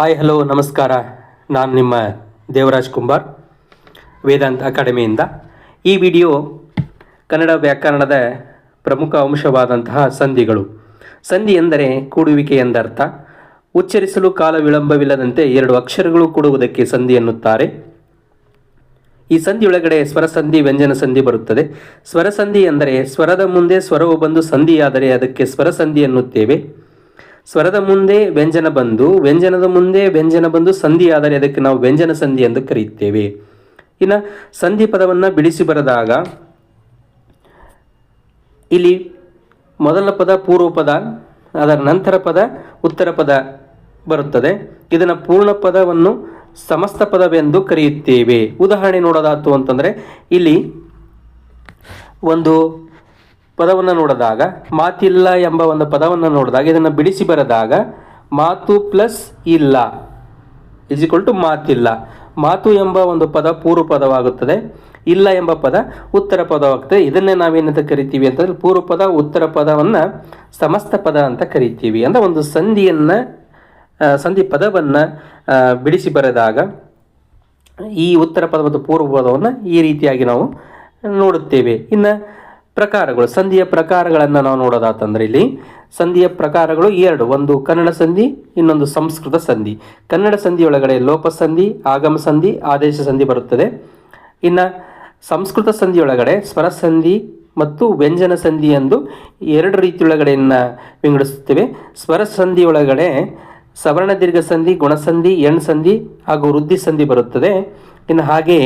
Hi hello ನಮಸ್ಕಾರ. ನಾನು ನಿಮ್ಮ ದೇವರಾಜ್ ಕುಂಬಾರ್, ವೇದಾಂತ ಅಕಾಡೆಮಿಯಿಂದ. ಈ ವಿಡಿಯೋ ಕನ್ನಡ ವ್ಯಾಕರಣದ ಪ್ರಮುಖ ಅಂಶವಾದಂತಹ ಸಂಧಿಗಳು. ಸಂಧಿ ಎಂದರೆ ಕೂಡುವಿಕೆ ಎಂದರ್ಥ. ಉಚ್ಚರಿಸಲು ಕಾಲ ವಿಳಂಬವಿಲ್ಲದಂತೆ ಎರಡು ಅಕ್ಷರಗಳು ಕೂಡುವುದಕ್ಕೆ ಸಂಧಿ ಎನ್ನುತ್ತಾರೆ. ಈ ಸಂಧಿಯೊಳಗಡೆ ಸ್ವರ ಸಂಧಿ ವ್ಯಂಜನ ಸಂಧಿ ಬರುತ್ತದೆ. ಸ್ವರ ಸಂಧಿ ಎಂದರೆ ಸ್ವರದ ಮುಂದೆ ಸ್ವರವು ಬಂದು ಸಂಧಿಯಾದರೆ ಅದಕ್ಕೆ ಸ್ವರ ಸಂಧಿ ಎನ್ನುತ್ತೇವೆ. ಸ್ವರದ ಮುಂದೆ ವ್ಯಂಜನ ಬಂದು, ವ್ಯಂಜನದ ಮುಂದೆ ವ್ಯಂಜನ ಬಂದು ಸಂಧಿ ಆದರೆ ಅದಕ್ಕೆ ನಾವು ವ್ಯಂಜನ ಸಂಧಿ ಎಂದು ಕರೆಯುತ್ತೇವೆ. ಇನ್ನು ಸಂಧಿ ಪದವನ್ನು ಬಿಡಿಸಿ ಬರೆದಾಗ, ಇಲ್ಲಿ ಮೊದಲ ಪದ ಪೂರ್ವ ಪದ ಅದರ ನಂತರ ಪದ, ಉತ್ತರ ಪದ ಬರುತ್ತದೆ. ಇದನ್ನು ಪೂರ್ಣ ಪದವನ್ನು ಸಮಸ್ತ ಪದವೆಂದು ಕರೆಯುತ್ತೇವೆ. ಉದಾಹರಣೆ ನೋಡೋದಾತು ಅಂತಂದರೆ, ಇಲ್ಲಿ ಒಂದು ಪದವನ್ನು ನೋಡಿದಾಗ, ಮಾತಿಲ್ಲ ಎಂಬ ಒಂದು ಪದವನ್ನು ನೋಡಿದಾಗ, ಇದನ್ನು ಬಿಡಿಸಿ ಬರೆದಾಗ, ಮಾತು ಪ್ಲಸ್ ಇಲ್ಲ ಇಸ್ ಈಕ್ವಲ್ ಟು ಮಾತಿಲ್ಲ. ಮಾತು ಎಂಬ ಒಂದು ಪದ ಪೂರ್ವ ಪದವಾಗುತ್ತದೆ ಇಲ್ಲ ಎಂಬ ಪದ ಉತ್ತರ ಪದವಾಗ್ತದೆ ಇದನ್ನೇ ನಾವೇನಂತ ಕರಿತೀವಿ ಅಂತಂದ್ರೆ ಪೂರ್ವ ಪದ ಉತ್ತರ ಪದವನ್ನು ಸಮಸ್ತ ಪದ ಅಂತ ಕರಿತೀವಿ ಅಂದರೆ ಒಂದು ಸಂಧಿಯನ್ನು ಸಂಧಿ ಪದವನ್ನು ಬಿಡಿಸಿ ಬರೆದಾಗ, ಈ ಉತ್ತರ ಪದ ಮತ್ತು ಪೂರ್ವ ಪದವನ್ನು ಈ ರೀತಿಯಾಗಿ ನಾವು ನೋಡುತ್ತೇವೆ. ಇನ್ನು ಪ್ರಕಾರಗಳು, ಸಂಧಿಯ ಪ್ರಕಾರಗಳನ್ನು ನಾವು ನೋಡೋದಾತಂದ್ರೆ ಇಲ್ಲಿ ಸಂಧಿಯ ಪ್ರಕಾರಗಳು ಎರಡು, ಒಂದು ಕನ್ನಡ ಸಂಧಿ, ಇನ್ನೊಂದು ಸಂಸ್ಕೃತ ಸಂಧಿ. ಕನ್ನಡ ಸಂಧಿಯೊಳಗಡೆ ಲೋಪ ಸಂಧಿ, ಆಗಮ ಸಂಧಿ, ಆದೇಶ ಸಂಧಿ ಬರುತ್ತದೆ. ಇನ್ನು ಸಂಸ್ಕೃತ ಸಂಧಿಯೊಳಗಡೆ ಸ್ವರ ಸಂಧಿ ಮತ್ತು ವ್ಯಂಜನ ಸಂಧಿ ಎಂದು ಎರಡು ರೀತಿಯೊಳಗಡೆಯನ್ನು ವಿಂಗಡಿಸುತ್ತೇವೆ. ಸ್ವರ ಸಂಧಿಯೊಳಗಡೆ ಸವರ್ಣ ದೀರ್ಘ ಸಂಧಿ ಗುಣಸಂಧಿ ಎಣ್ ಸಂಧಿ ಹಾಗೂ ವೃದ್ಧಿ ಸಂಧಿ ಬರುತ್ತದೆ. ಇನ್ನು ಹಾಗೆ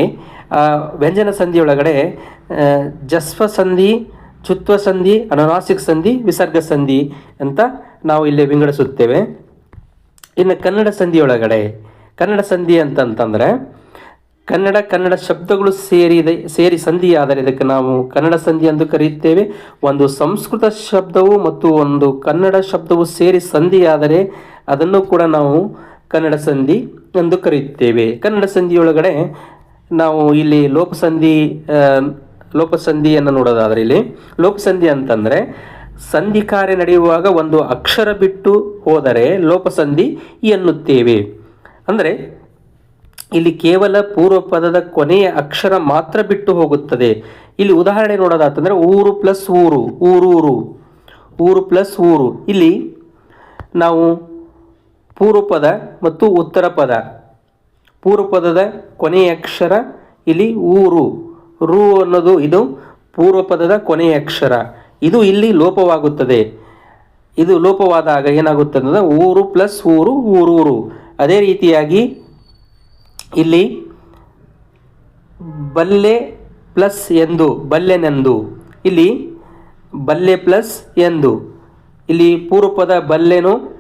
ವ್ಯಂಜನ ಸಂಧಿಯೊಳಗಡೆ ಜಸ್ವ ಸಂಧಿ, ಚುತ್ವ ಸಂಧಿ, ಅನುನಾಸಿಕ ಸಂಧಿ, ವಿಸರ್ಗ ಸಂಧಿ ಅಂತ ನಾವು ಇಲ್ಲಿ ವಿಂಗಡಿಸುತ್ತೇವೆ. ಇನ್ನು ಕನ್ನಡ ಸಂಧಿಯೊಳಗಡೆ, ಕನ್ನಡ ಸಂಧಿ ಅಂತಂತಂದರೆ, ಕನ್ನಡ ಕನ್ನಡ ಶಬ್ದಗಳು ಸೇರಿದೆ, ಸೇರಿ ಸಂಧಿ ಆದರೆ ಇದಕ್ಕೆ ನಾವು ಕನ್ನಡ ಸಂಧಿ ಎಂದು ಕರೆಯುತ್ತೇವೆ. ಒಂದು ಸಂಸ್ಕೃತ ಶಬ್ದವು ಮತ್ತು ಒಂದು ಕನ್ನಡ ಶಬ್ದವು ಸೇರಿ ಸಂಧಿಯಾದರೆ ಅದನ್ನು ಕೂಡ ನಾವು ಕನ್ನಡ ಸಂಧಿ ಎಂದು ಕರೆಯುತ್ತೇವೆ. ಕನ್ನಡ ಸಂಧಿಯೊಳಗಡೆ ನಾವು ಇಲ್ಲಿ ಲೋಪಸಂಧಿ ಲೋಪಸಂಧಿಯನ್ನು ನೋಡೋದಾದರೆ ಇಲ್ಲಿ ಲೋಪಸಂಧಿ ಅಂತಂದರೆ ಸಂಧಿ ಕಾರ್ಯ ನಡೆಯುವಾಗ ಒಂದು ಅಕ್ಷರ ಬಿಟ್ಟು ಹೋದರೆ ಲೋಪಸಂಧಿ ಎನ್ನುತ್ತೇವೆ. ಅಂದರೆ ಇಲ್ಲಿ ಕೇವಲ ಪೂರ್ವ ಪದದ ಕೊನೆಯ ಅಕ್ಷರ ಮಾತ್ರ ಬಿಟ್ಟು ಹೋಗುತ್ತದೆ. ಇಲ್ಲಿ ಉದಾಹರಣೆ ನೋಡೋದಾತಂದರೆ ಊರು ಪ್ಲಸ್ ಊರು, ಊರೂರು, ಊರು ಪ್ಲಸ್ ಊರು. ಇಲ್ಲಿ ನಾವು ಪೂರ್ವ ಪದ ಮತ್ತು ಉತ್ತರ ಪದ. ಪೂರ್ವ ಪದದ ಕೊನೆಯ ಅಕ್ಷರ ಇಲ್ಲಿ ಊರು. ರು ಅನ್ನೋದು ಇದು ಪೂರ್ವ ಪದದ ಕೊನೆಯ ಅಕ್ಷರ. ಇದು ಇಲ್ಲಿ ಲೋಪವಾಗುತ್ತದೆ. ಇದು ಲೋಪವಾದಾಗ ಏನಾಗುತ್ತದೆ ಅಂದರೆ ಊರು ಪ್ಲಸ್ ಊರು ಊರೂರು. ಅದೇ ರೀತಿಯಾಗಿ ಇಲ್ಲಿ ಬಲ್ಲೆ ಪ್ಲಸ್ ಎಂದು, ಬಲ್ಲೆನೆಂದು. ಇಲ್ಲಿ ಬಲ್ಲೆ ಪ್ಲಸ್ ಎಂದು. ಇಲ್ಲಿ ಪೂರ್ವ ಪದ ಬಲ್ಲೆನು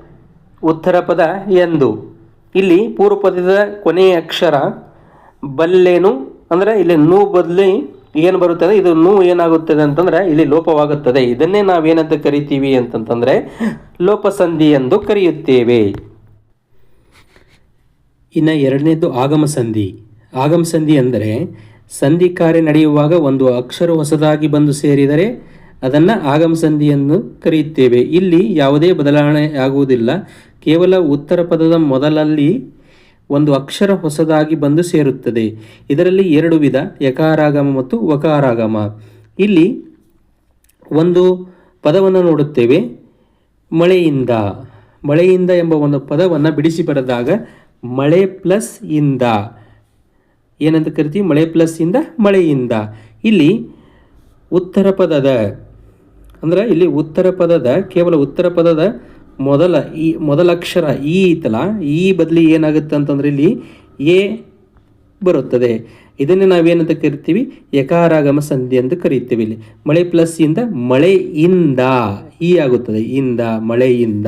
ಉತ್ತರ ಪದ ಎಂದು. ಇಲ್ಲಿ ಪೂರ್ವ ಪದದ ಕೊನೆಯ ಅಕ್ಷರ ಬಲ್ಲೇನು, ಅಂದರೆ ಇಲ್ಲಿ ನೂ ಬದಲಿ ಏನು ಬರುತ್ತದೆ, ಇದು ನೂ ಏನಾಗುತ್ತದೆ ಅಂತಂದರೆ ಇಲ್ಲಿ ಲೋಪವಾಗುತ್ತದೆ. ಇದನ್ನೇ ನಾವೇನಂತ ಕರಿತೀವಿ ಅಂತಂತಂದರೆ ಲೋಪಸಂಧಿ ಎಂದು ಕರೆಯುತ್ತೇವೆ. ಇನ್ನು ಎರಡನೇದು ಆಗಮ ಸಂಧಿ ಆಗಮ ಸಂಧಿ ಅಂದರೆ ಸಂಧಿ ಕಾರ್ಯ ನಡೆಯುವಾಗ ಒಂದು ಅಕ್ಷರ ಹೊಸದಾಗಿ ಬಂದು ಸೇರಿದರೆ ಅದನ್ನು ಆಗಮ ಸಂಧಿಯನ್ನು ಕರೆಯುತ್ತೇವೆ. ಇಲ್ಲಿ ಯಾವುದೇ ಬದಲಾವಣೆ ಆಗುವುದಿಲ್ಲ. ಕೇವಲ ಉತ್ತರ ಪದದ ಮೊದಲಲ್ಲಿ ಒಂದು ಅಕ್ಷರ ಹೊಸದಾಗಿ ಬಂದು ಸೇರುತ್ತದೆ. ಇದರಲ್ಲಿ ಎರಡು ವಿಧ, ಯಕಾರಾಗಮ ಮತ್ತು ವಕಾರಾಗಮ. ಇಲ್ಲಿ ಒಂದು ಪದವನ್ನು ನೋಡುತ್ತೇವೆ, ಮಳೆಯಿಂದ. ಮಳೆಯಿಂದ ಎಂಬ ಒಂದು ಪದವನ್ನು ಬಿಡಿಸಿ ಬರೆದಾಗ, ಮಳೆ ಪ್ಲಸ್ ಇಂದ. ಏನಂತ ಕರಿತೀವಿ? ಮಳೆ ಪ್ಲಸ್ ಇಂದ ಮಳೆಯಿಂದ. ಇಲ್ಲಿ ಉತ್ತರ ಪದದ, ಅಂದ್ರೆ ಇಲ್ಲಿ ಉತ್ತರ ಪದದ, ಕೇವಲ ಉತ್ತರ ಪದದ ಮೊದಲ ಈ, ಮೊದಲ ಅಕ್ಷರ ಈ ಐತಲ್ಲ, ಈ ಬದಲಿ ಏನಾಗುತ್ತೆ ಅಂತಂದ್ರೆ ಇಲ್ಲಿ ಎ ಬರುತ್ತದೆ. ಇದನ್ನೇ ನಾವೇನಂತ ಕರಿತೀವಿ? ಯಕಾರಾಗಮ ಸಂಧಿ ಅಂತ ಕರೀತೀವಿ ಇಲ್ಲಿ. ಮಳೆ ಪ್ಲಸ್ ಇಂದ ಮಳೆಯಿಂದ ಈ ಆಗುತ್ತದೆ. ಇಂದ ಮಳೆಯಿಂದ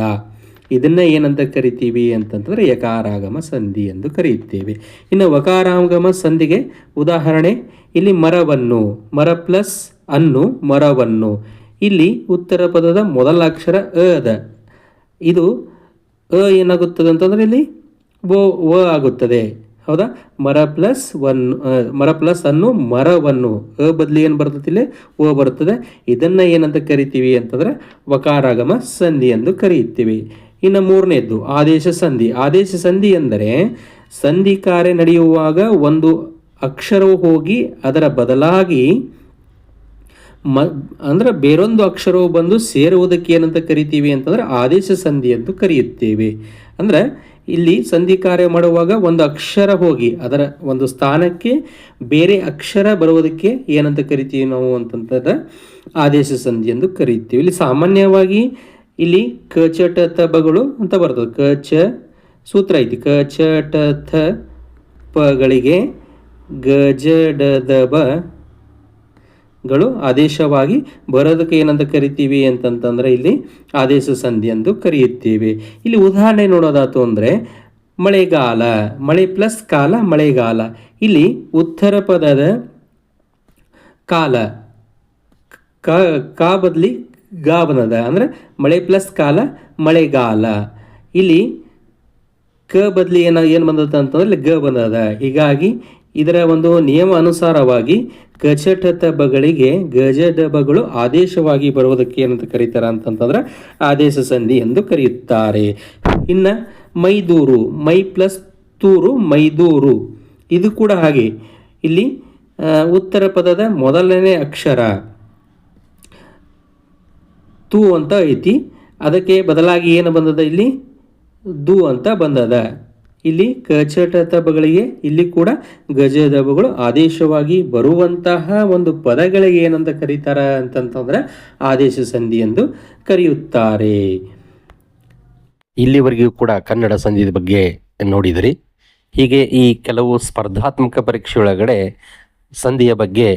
ಇದನ್ನ ಏನಂತ ಕರಿತೀವಿ ಅಂತಂತಂದ್ರೆ ಯಕಾರಾಗಮ ಸಂಧಿ ಎಂದು ಕರೆಯುತ್ತೇವೆ ಇನ್ನು ವಕಾರಾಗಮ ಸಂಧಿಗೆ ಉದಾಹರಣೆ, ಇಲ್ಲಿ ಮರವನ್ನು, ಮರ ಪ್ಲಸ್ ಅನ್ನು, ಮರವನ್ನು. ಇಲ್ಲಿ ಉತ್ತರ ಪದದ ಮೊದಲ ಅಕ್ಷರ ಅದ ಇದು ಅ ಏನಾಗುತ್ತದೆ ಅಂತಂದ್ರೆ ಇಲ್ಲಿ ಬೋ ವ ಆಗುತ್ತದೆ. ಹೌದಾ? ಮರ ಪ್ಲಸ್ ಒನ್ ಮರ ಪ್ಲಸ್ ಅನ್ನು ಮರವನ್ನು. ಅ ಬದಲಿ ಏನು ಬರ್ತದೆ ಇಲ್ಲಿ? ಓ ಬರುತ್ತದೆ ಇದನ್ನು ಏನಂತ ಕರಿತೀವಿ ಅಂತಂದ್ರೆ ವಕಾರಾಗಮ ಸಂಧಿ ಎಂದು ಕರೆಯುತ್ತೀವಿ. ಇನ್ನು ಮೂರನೇದ್ದು, ಆದೇಶ ಸಂಧಿ. ಆದೇಶ ಸಂಧಿ ಎಂದರೆ ಸಂಧಿ ಕಾರ್ಯ ನಡೆಯುವಾಗ ಒಂದು ಅಕ್ಷರವು ಹೋಗಿ ಅದರ ಬದಲಾಗಿ ಮ, ಅಂದ್ರೆ ಬೇರೊಂದು ಅಕ್ಷರವು ಬಂದು ಸೇರುವುದಕ್ಕೆ ಏನಂತ ಕರಿತೀವಿ ಅಂತಂದ್ರೆ ಆದೇಶ ಸಂಧಿ ಎಂದು ಕರೆಯುತ್ತೇವೆ. ಅಂದ್ರೆ ಇಲ್ಲಿ ಸಂಧಿ ಕಾರ್ಯ ಮಾಡುವಾಗ ಒಂದು ಅಕ್ಷರ ಹೋಗಿ, ಅದರ ಒಂದು ಸ್ಥಾನಕ್ಕೆ ಬೇರೆ ಅಕ್ಷರ ಬರುವುದಕ್ಕೆ ಏನಂತ ಕರಿತೀವಿ ನಾವು ಅಂತಂದ್ರೆ ಆದೇಶ ಸಂಧಿ ಎಂದು ಕರೀತೀವಿ ಇಲ್ಲಿ ಸಾಮಾನ್ಯವಾಗಿ ಇಲ್ಲಿ ಕ, ಚ, ಟ ತ ಬಗಳು ಅಂತ ಬರ್ತದೆ. ಕ, ಚ ಸೂತ್ರ ಐತಿ. ಕ, ಚ, ಟ, ಥ ಪಗಳಿಗೆ ಗ, ಜ, ಡ, ದ, ಬ ಗಳು ಆದೇಶವಾಗಿ ಬರೋದಕ್ಕೆ ಏನಂತ ಕರಿತೀವಿ ಅಂತಂತಂದ್ರೆ ಇಲ್ಲಿ ಆದೇಶ ಸಂಧಿ ಎಂದು ಕರೆಯುತ್ತೇವೆ. ಇಲ್ಲಿ ಉದಾಹರಣೆ ನೋಡೋದಾತು ಅಂದರೆ ಮಳೆಗಾಲ, ಮಳೆ ಪ್ಲಸ್ ಕಾಲ, ಮಳೆಗಾಲ. ಇಲ್ಲಿ ಉತ್ತರ ಪದದ ಕಾಲ, ಕ, ಕಾ ಬದಲಿ ಗಾ ಬಂದದ ಅಂದರೆ ಮಳೆ ಪ್ಲಸ್ ಕಾಲ, ಮಳೆಗಾಲ. ಇಲ್ಲಿ ಕ ಬದಲಿ ಏನ, ಏನು ಬಂದದ ಅಂತಂದ್ರೆ ಗ ಬಂದದ ಹೀಗಾಗಿ ಇದರ ಒಂದು ನಿಯಮ ಅನುಸಾರವಾಗಿ ಗಜಟ ಡಬ್ಬಗಳಿಗೆ ಗಜ ಡಬಗಳು ಆದೇಶವಾಗಿ ಬರುವುದಕ್ಕೆ ಏನಂತ ಕರೀತಾರೆ ಅಂತಂತಂದ್ರೆ ಆದೇಶ ಸಂಧಿ ಎಂದು ಕರೆಯುತ್ತಾರೆ. ಇನ್ನು ಮೈದೂರು, ಮೈ ಪ್ಲಸ್ ತೂರು, ಮೈದೂರು. ಇದು ಕೂಡ ಹಾಗೆ. ಇಲ್ಲಿ ಉತ್ತರ ಪದದ ಮೊದಲನೇ ಅಕ್ಷರ. ತು ಅಂತ ಐತಿ. ಅದಕ್ಕೆ ಬದಲಾಗಿ ಏನು ಬಂದದ ಇಲ್ಲಿ? ದು ಅಂತ ಬಂದದ. ಇಲ್ಲಿ ಕಚಟತಬಗಳಿಗೆ ಇಲ್ಲಿ ಕೂಡ ಗಜದಬಗಳು ಆದೇಶವಾಗಿ ಬರುವಂತಹ ಒಂದು ಪದಗಳಿಗೆ ಏನಂತ ಕರೀತಾರ ಅಂತಂತಂದ್ರೆ ಆದೇಶ ಸಂಧಿ ಎಂದು ಕರೆಯುತ್ತಾರೆ. ಇಲ್ಲಿವರೆಗೂ ಕೂಡ ಕನ್ನಡ ಸಂಧಿಯ ಬಗ್ಗೆ ನೋಡಿದಿರಿ. ಹೀಗೆ ಈ ಕೆಲವು ಸ್ಪರ್ಧಾತ್ಮಕ ಪರೀಕ್ಷೆಯೊಳಗಡೆ ಸಂಧಿಯ ಬಗ್ಗೆ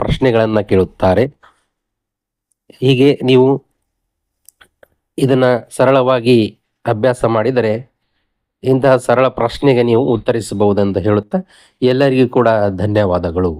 ಪ್ರಶ್ನೆಗಳನ್ನು ಕೇಳುತ್ತಾರೆ. ಹೀಗೆ ನೀವು ಇದನ್ನು ಸರಳವಾಗಿ ಅಭ್ಯಾಸ ಮಾಡಿದರೆ ಇಂತಹ ಸರಳ ಪ್ರಶ್ನೆಗೆ ನೀವು ಉತ್ತರಿಸಬಹುದೆಂದು ಹೇಳುತ್ತಾ ಎಲ್ಲರಿಗೂ ಕೂಡ ಧನ್ಯವಾದಗಳು.